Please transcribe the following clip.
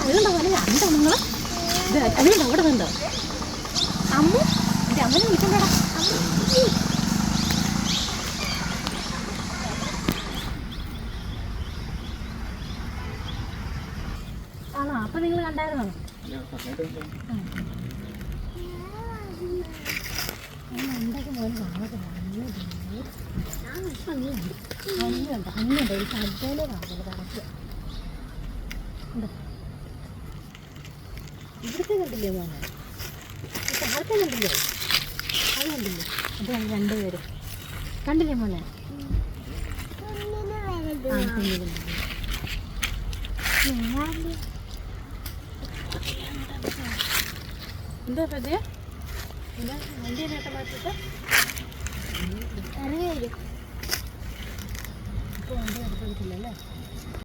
അതുകൊണ്ടോ കണ്ടോ അമ്മു? അപ്പൊ നിങ്ങൾ കണ്ടായിരുന്നോ? എന്തൊക്കെ പോലെ കാണത്തില്ല ഭംഗിയുണ്ട് ഭംഗിയുണ്ട് കാണില്ല കണക്ക് ഉണ്ട്. ഇവിടുത്തെ കണ്ടില്ലേ മോനെ? താഴത്തെ കണ്ടില്ലേ? അത് കണ്ടില്ലേ? അത് രണ്ടുപേരും. കണ്ടില്ലേ മോനെ? എന്താ പതിയ വണ്ടി നേട്ടം മാറ്റിട്ട് ഇറങ്ങി വരും ഇപ്പോൾ വണ്ടി എടുത്തിട്ടില്ലല്ലേ